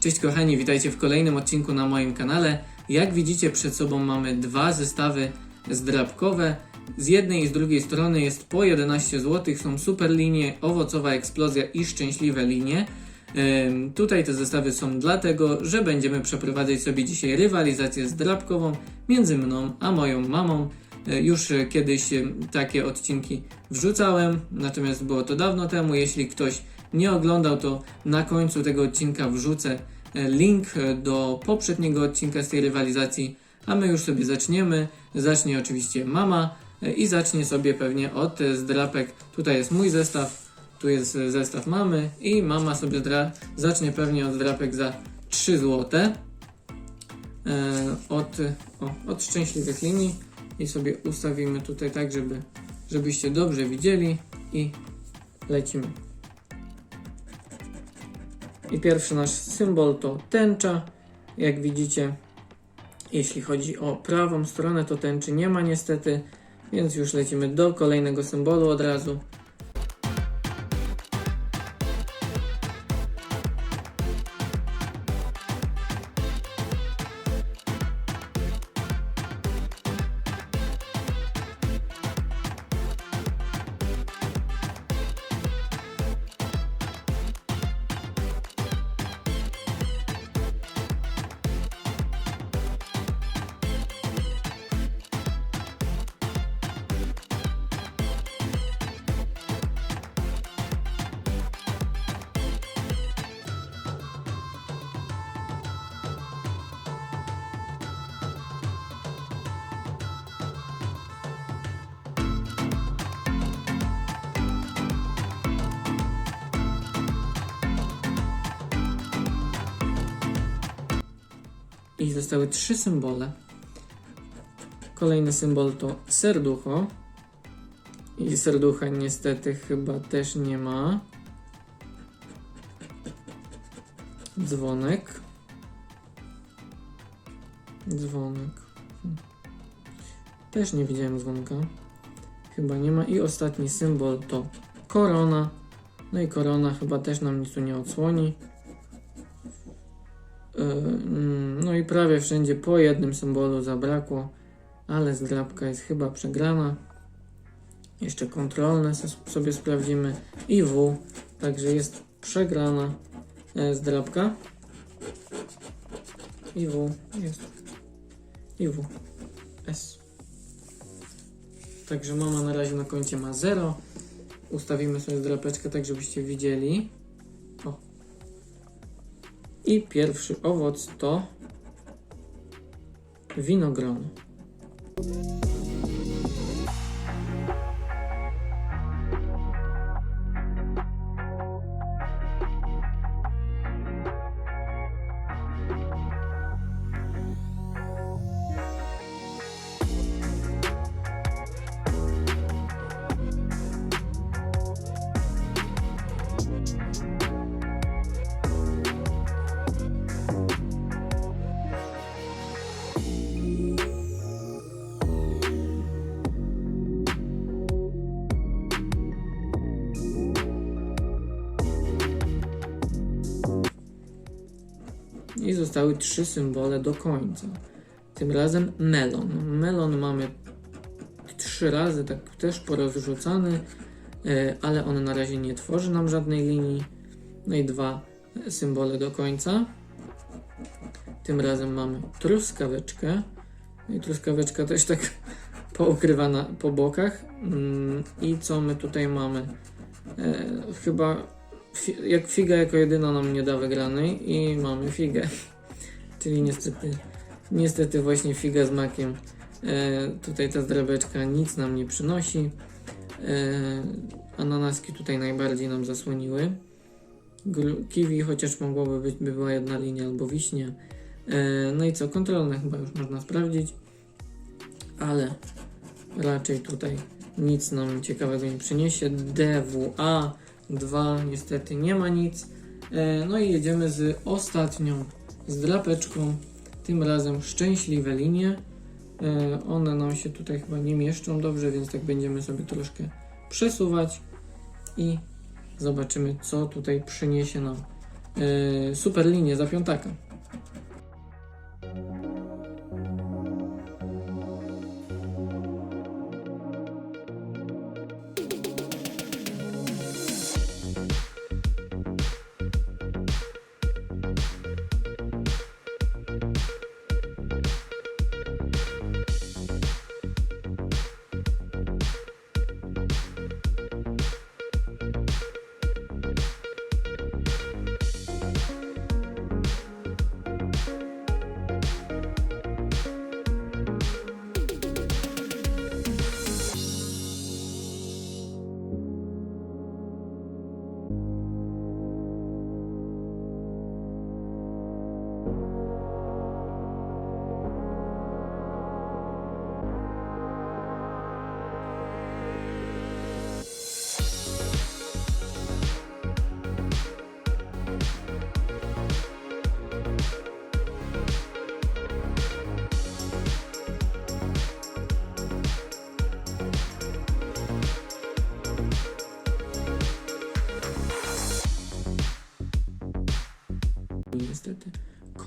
Cześć kochani, witajcie w kolejnym odcinku na moim kanale. Jak widzicie przed sobą mamy dwa zestawy zdrabkowe. Z jednej i z drugiej strony jest po 11 zł, są super linie, owocowa eksplozja i szczęśliwe linie. Tutaj te zestawy są dlatego, że będziemy przeprowadzać sobie dzisiaj rywalizację zdrabkową między mną a moją mamą. E, Już kiedyś takie odcinki wrzucałem, natomiast było to dawno temu. Jeśli ktoś nie oglądał, to na końcu tego odcinka wrzucę e, link e, do poprzedniego odcinka z tej rywalizacji, a my już sobie zaczniemy. Zacznie oczywiście mama e, i zacznie sobie pewnie od zdrapek. Tutaj jest mój zestaw, tu jest zestaw mamy i mama sobie zacznie pewnie od zdrapek za 3 złote od, o, od szczęśliwych linii i sobie ustawimy tutaj tak, żeby, żebyście dobrze widzieli i lecimy. I pierwszy nasz symbol to tęcza. Jak widzicie, jeśli chodzi o prawą stronę, to tęczy nie ma niestety, więc już lecimy do kolejnego symbolu od razu. I zostały trzy symbole. Kolejny symbol to serducho. I serducha niestety chyba też nie ma. Dzwonek. Dzwonek. Też nie widziałem dzwonka. Chyba nie ma. I ostatni symbol to korona. No i korona chyba też nam nic tu nie odsłoni. Yy, mm, i prawie wszędzie po jednym symbolu zabrakło, ale zdrabka jest chyba przegrana. Jeszcze kontrolne sobie sprawdzimy i W, także jest przegrana e, zdrabka. I W jest. I W. S. Także mama na razie na koncie ma 0. Ustawimy sobie zdrapeczkę tak, żebyście widzieli. O, i pierwszy owoc to winogrono. I zostały trzy symbole do końca. Tym razem melon. Melon mamy trzy razy, tak też porozrzucany, e, ale on na razie nie tworzy nam żadnej linii. No i dwa symbole do końca. Tym razem mamy truskaweczkę. No i truskaweczka też tak poukrywana po bokach. Mm, I co my tutaj mamy? E, chyba jak figa jako jedyna nam nie da wygranej i mamy figę. Czyli niestety, niestety właśnie figa z makiem. E, tutaj ta zdrabeczka nic nam nie przynosi. E, ananaski tutaj najbardziej nam zasłoniły. Kiwi chociaż mogłoby być, by była jedna linia albo wiśnie. E, no i co, kontrolne chyba już można sprawdzić. Ale raczej tutaj nic nam ciekawego nie przyniesie. DWA 2 niestety nie ma nic. E, No i jedziemy z ostatnią zdrapeczką. Tym razem szczęśliwe linie. E, One nam się tutaj chyba nie mieszczą dobrze, więc tak będziemy sobie troszkę przesuwać i zobaczymy, co tutaj przyniesie nam yy, super linię za piątaka.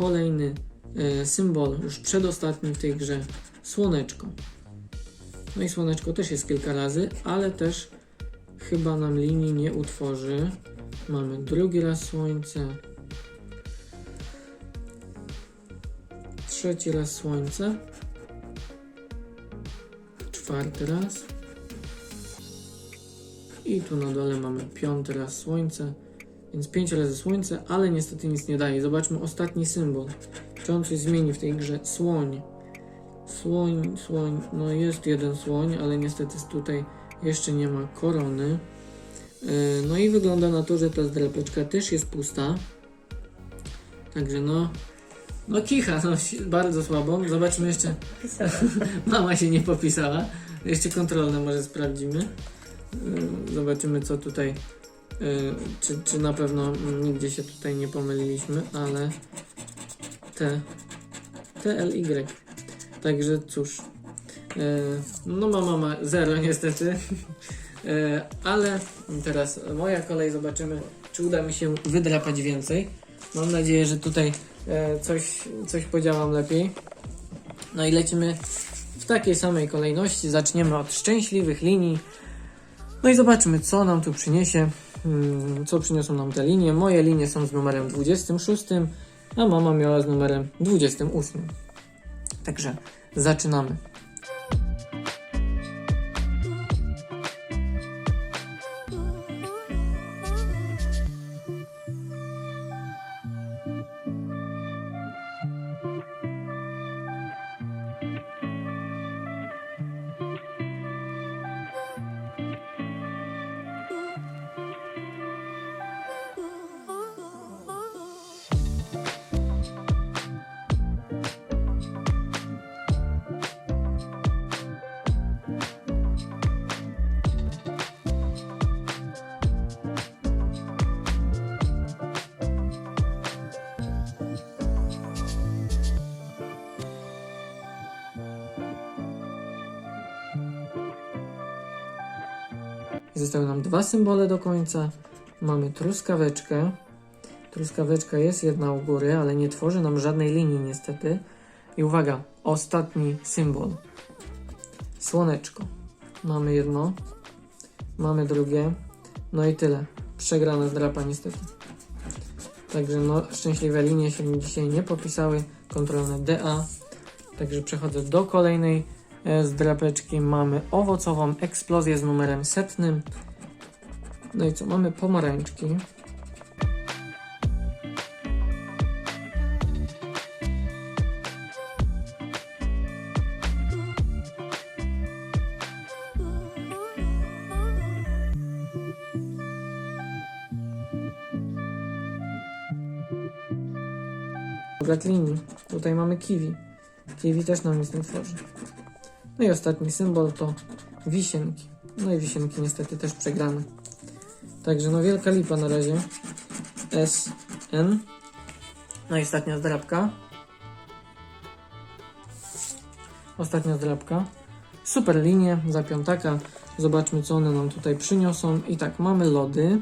Kolejny e, symbol, już przedostatni w tej grze, słoneczko. No i słoneczko też jest kilka razy, ale też chyba nam linii nie utworzy. Mamy drugi raz słońce. Trzeci raz słońce. Czwarty raz. I tu na dole mamy piąty raz słońce. Więc 5 razy słońce, ale niestety nic nie daje. Zobaczmy ostatni symbol. Czy on coś zmieni w tej grze? Słoń. Słoń, słoń. No jest jeden słoń, ale niestety tutaj jeszcze nie ma korony. Yy, No i wygląda na to, że ta zdrapeczka też jest pusta. Także no... No kicha, no bardzo słabo. Zobaczmy jeszcze. Mama się nie popisała. Jeszcze kontrolne może sprawdzimy. Yy, Zobaczymy co tutaj. Yy, Czy, czy na pewno nigdzie się tutaj nie pomyliliśmy, ale T. TLY. Także cóż. Yy, No mama ma 0 niestety. Yy, Ale teraz moja kolej. Zobaczymy, czy uda mi się wydrapać więcej. Mam nadzieję, że tutaj coś, coś podziałam lepiej. No i lecimy w takiej samej kolejności. Zaczniemy od szczęśliwych linii. No i zobaczmy, co nam tu przyniesie. mm, Co przyniosą nam te linie. Moje linie są z numerem 26, a mama miała z numerem 28. Także zaczynamy. Zostały nam dwa symbole do końca. Mamy truskaweczkę. Truskaweczka jest jedna u góry, ale nie tworzy nam żadnej linii niestety. I uwaga, ostatni symbol. Słoneczko. Mamy jedno, mamy drugie, no i tyle. Przegrana zdrapa niestety. Także no, szczęśliwe linie się dzisiaj nie popisały. Kontrolne DA. Także przechodzę do kolejnej e, zdrapeczki. Mamy owocową eksplozję z numerem setnym. No i co? Mamy pomarańczki. Brak linii. Tutaj mamy kiwi. Kiwi też nam nic nie tworzy. No i ostatni symbol to wisienki. No i wisienki niestety też przegrane. Także no wielka lipa na razie. S, N. No i ostatnia zdrabka. Ostatnia zdrabka. Super linie za piątaka. Zobaczmy co one nam tutaj przyniosą. I tak, mamy lody.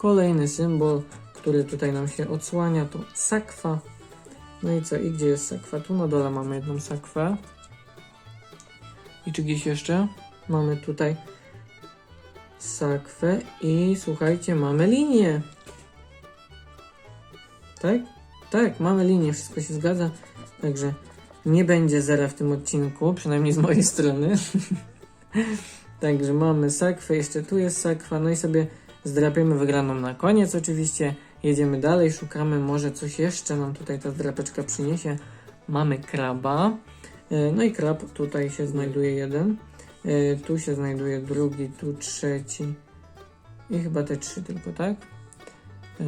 Kolejny symbol, który tutaj nam się odsłania, to sakwa. No i co? I gdzie jest sakwa? Tu na dole mamy jedną sakwę. I czy gdzieś jeszcze? Mamy tutaj sakwę i słuchajcie, mamy linię. Tak? Tak, mamy linię, wszystko się zgadza. Także nie będzie zera w tym odcinku, przynajmniej z mojej strony. Także mamy sakwę, jeszcze tu jest sakwa, no i sobie zdrapiemy wygraną na koniec oczywiście. Jedziemy dalej, szukamy, może coś jeszcze nam tutaj ta drapeczka przyniesie. Mamy kraba, E, no i krab tutaj się znajduje jeden, E, tu się znajduje drugi, tu trzeci i chyba te trzy tylko, tak? E,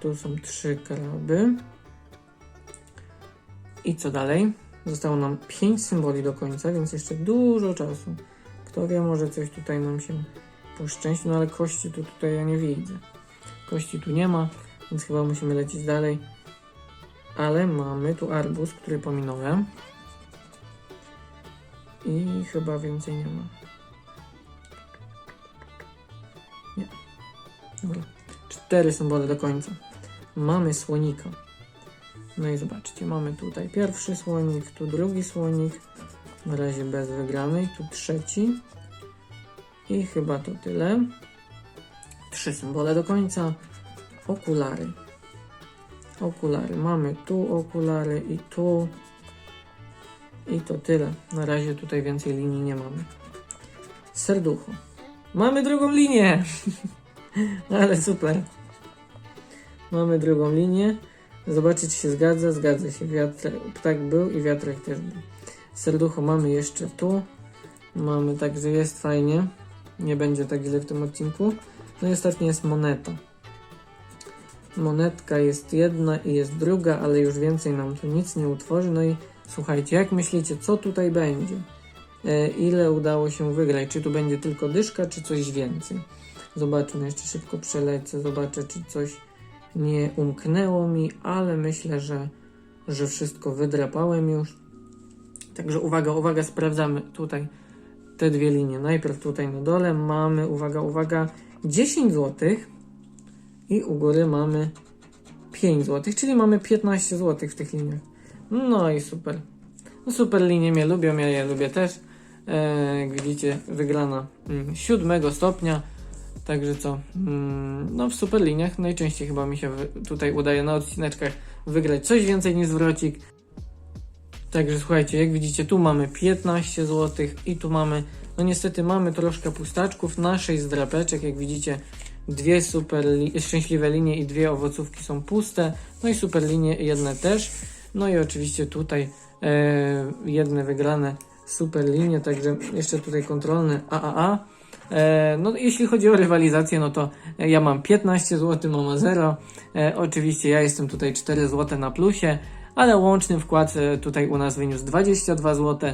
Tu są trzy kraby. I co dalej? Zostało nam 5 symboli do końca, więc jeszcze dużo czasu. Kto wie, może coś tutaj nam się poszczęści, no ale kości tu tutaj ja nie widzę. Kości tu nie ma, więc chyba musimy lecieć dalej. Ale mamy tu arbuz, który pominąłem. I chyba więcej nie ma. Nie. Dobra. Cztery symbole do końca. Mamy słonika. No i zobaczcie, mamy tutaj pierwszy słonik, tu drugi słonik, na razie bez wygranej, tu trzeci i chyba to tyle. Trzy symbole do końca. Okulary. Okulary. Mamy tu okulary i tu. I to tyle. Na razie tutaj więcej linii nie mamy. Serducho. Mamy drugą linię! Ale super. Mamy drugą linię. Zobaczyć się zgadza, zgadza się. Wiatr, ptak był i wiatrak też był. Serducho mamy jeszcze tu. Mamy także jest fajnie. Nie będzie tak źle w tym odcinku. No i ostatnia jest moneta. Monetka jest jedna i jest druga, ale już więcej nam tu nic nie utworzy. No i słuchajcie, jak myślicie, co tutaj będzie? E, ile udało się wygrać? Czy tu będzie tylko dyszka, czy coś więcej? Zobaczmy, jeszcze szybko przelecę, zobaczę, czy coś nie umknęło mi, ale myślę, że, że wszystko wydrapałem już. Także uwaga, uwaga, sprawdzamy tutaj te dwie linie. Najpierw tutaj na dole mamy, uwaga, uwaga, 10 zł i u góry mamy 5 zł, czyli mamy 15 zł w tych liniach. No i super. No super linie mnie lubią, ja je lubię też. E, widzicie, wygrana mm, 7 stopnia. Także co, mm, no w super liniach najczęściej chyba mi się tutaj udaje na odcineczkach wygrać coś więcej niż zwrocik. Także słuchajcie, jak widzicie, tu mamy 15 zł i tu mamy, no niestety mamy troszkę pustaczków na 6 zdrapeczek, jak widzicie, dwie super li- szczęśliwe linie i dwie owocówki są puste, no i super linie jedne też, no i oczywiście tutaj e, jedne wygrane super linie, także jeszcze tutaj kontrolne AAA. E, no jeśli chodzi o rywalizację, no to ja mam 15 zł, mama 0. E, oczywiście ja jestem tutaj 4 zł na plusie, ale łączny wkład e, tutaj u nas wyniósł 22 zł.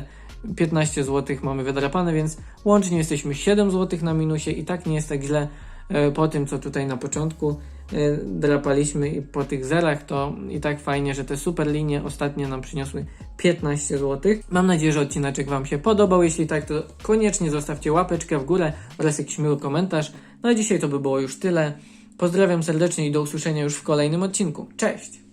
15 zł mamy wydrapane, więc łącznie jesteśmy 7 zł na minusie i tak nie jest tak źle e, po tym, co tutaj na początku e, drapaliśmy i po tych zerach, to i tak fajnie, że te super linie ostatnio nam przyniosły 15 zł. Mam nadzieję, że odcineczek Wam się podobał. Jeśli tak, to koniecznie zostawcie łapeczkę w górę oraz jakiś miły komentarz. No a dzisiaj to by było już tyle. Pozdrawiam serdecznie i do usłyszenia już w kolejnym odcinku. Cześć!